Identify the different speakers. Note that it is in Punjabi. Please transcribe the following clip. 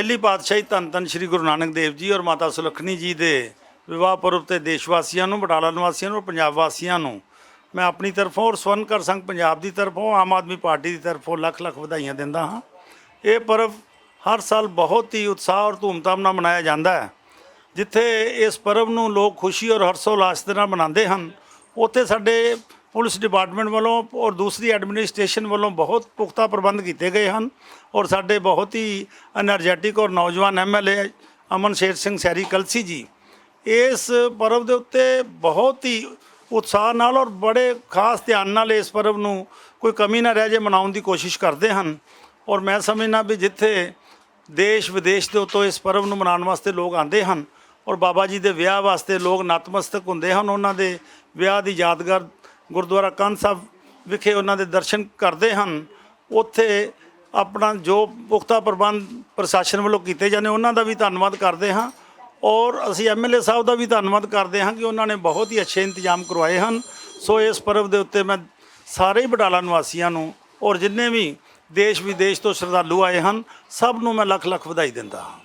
Speaker 1: ਪਹਿਲੀ ਪਾਤਸ਼ਾਹੀ ਧੰਨ ਧੰਨ ਸ੍ਰੀ ਗੁਰੂ ਨਾਨਕ ਦੇਵ ਜੀ ਔਰ ਮਾਤਾ ਸੁਲੱਖਣੀ ਜੀ ਦੇ ਵਿਵਾਹ ਪੁਰਬ ਤੇ ਦੇਸ਼ ਵਾਸੀਆਂ ਨੂੰ, ਬਟਾਲਾ ਨਿਵਾਸੀਆਂ ਨੂੰ ਔਰ ਪੰਜਾਬ ਵਾਸੀਆਂ ਨੂੰ ਮੈਂ ਆਪਣੀ ਤਰਫੋਂ ਔਰ ਸਵਰਨਕਰ ਸੰਘ ਪੰਜਾਬ ਦੀ ਤਰਫੋਂ, ਆਮ ਆਦਮੀ ਪਾਰਟੀ ਦੀ ਤਰਫੋਂ ਲੱਖ ਲੱਖ ਵਧਾਈਆਂ ਦਿੰਦਾ ਹਾਂ। ਇਹ ਪਰਵ ਹਰ ਸਾਲ ਬਹੁਤ ਹੀ ਉਤਸ਼ਾਹ ਔਰ ਧੂਮਧਾਮ ਨਾਲ ਮਨਾਇਆ ਜਾਂਦਾ ਹੈ। ਜਿੱਥੇ ਇਸ ਪਰਵ ਨੂੰ ਲੋਕ ਖੁਸ਼ੀ ਔਰ ਹਰਸੋ ਹਰਸ਼ੋਲਾਸ ਦੇ ਨਾਲ ਮਨਾਉਂਦੇ ਹਨ, ਉੱਥੇ ਸਾਡੇ ਪੁਲਿਸ ਡਿਪਾਰਟਮੈਂਟ ਵੱਲੋਂ ਔਰ ਦੂਸਰੀ ਐਡਮਿਨਿਸਟ੍ਰੇਸ਼ਨ ਵੱਲੋਂ ਬਹੁਤ ਪੁਖਤਾ ਪ੍ਰਬੰਧ ਕੀਤੇ ਗਏ ਹਨ ਔਰ ਸਾਡੇ ਬਹੁਤ ਹੀ એનર્ਜੈਟਿਕ ਔਰ ਨੌਜਵਾਨ ਐਮਐਲਏ ਅਮਨ ਸ਼ੇਰ ਸਿੰਘ ਸੈਰੀ ਕਲਸੀ ਜੀ, ਇਸ ਪਰਵ ਦੇ ਉੱਤੇ ਬਹੁਤ ਹੀ ਉਤਸ਼ਾਹ ਨਾਲ ਔਰ ਬੜੇ ਖਾਸ ਧਿਆਨ ਨਾਲ ਇਸ ਪਰਵ ਨੂੰ ਕੋਈ ਕਮੀ ਨਾ ਰਹਿ ਜੇ ਮਨਾਉਣ ਦੀ ਕੋਸ਼ਿਸ਼ ਕਰਦੇ ਹਨ ਔਰ ਮੈਂ ਸਮਝਣਾ ਵੀ ਜਿੱਥੇ ਦੇਸ਼ ਵਿਦੇਸ਼ ਦੇ ਉੱਤੋਂ ਇਸ ਪਰਵ ਨੂੰ ਮਨਾਉਣ ਵਾਸਤੇ ਲੋਕ ਆਉਂਦੇ ਹਨ ਔਰ ਬਾਬਾ ਜੀ ਦੇ ਵਿਆਹ ਵਾਸਤੇ ਲੋਕ ਨਤਮਸਤਕ ਹੁੰਦੇ ਹਨ, ਉਹਨਾਂ ਦੇ ਵਿਆਹ ਦੀ ਯਾਦਗਾਰ ਗੁਰਦੁਆਰਾ ਕੰਨ ਸਾਹਿਬ ਵਿਖੇ ਉਹਨਾਂ ਦੇ ਦਰਸ਼ਨ ਕਰਦੇ ਹਨ। ਉੱਥੇ ਆਪਣਾ ਜੋ ਪੁਖਤਾ ਪ੍ਰਬੰਧ ਪ੍ਰਸ਼ਾਸਨ ਵੱਲੋਂ ਕੀਤੇ ਜਾਂਦੇ ਉਹਨਾਂ ਦਾ ਵੀ ਧੰਨਵਾਦ ਕਰਦੇ ਹਾਂ। ਔਰ ਅਸੀਂ ਐਮਐਲਏ ਸਾਹਿਬ ਦਾ ਵੀ ਧੰਨਵਾਦ ਕਰਦੇ ਹਾਂ ਕਿ ਉਹਨਾਂ ਨੇ ਬਹੁਤ ਹੀ ਅੱਛੇ ਇੰਤਜ਼ਾਮ ਕਰਵਾਏ ਹਨ। ਸੋ ਇਸ ਪਰਬ ਦੇ ਉੱਤੇ ਮੈਂ ਸਾਰੇ ਹੀ ਬਟਾਲਾ ਨਿਵਾਸੀਆਂ ਨੂੰ ਔਰ ਜਿੰਨੇ ਵੀ ਦੇਸ਼ ਵਿਦੇਸ਼ ਤੋਂ ਸ਼ਰਧਾਲੂ ਆਏ ਹਨ, ਸਭ ਨੂੰ ਮੈਂ ਲੱਖ ਲੱਖ ਵਧਾਈ ਦਿੰਦਾ ਹਾਂ।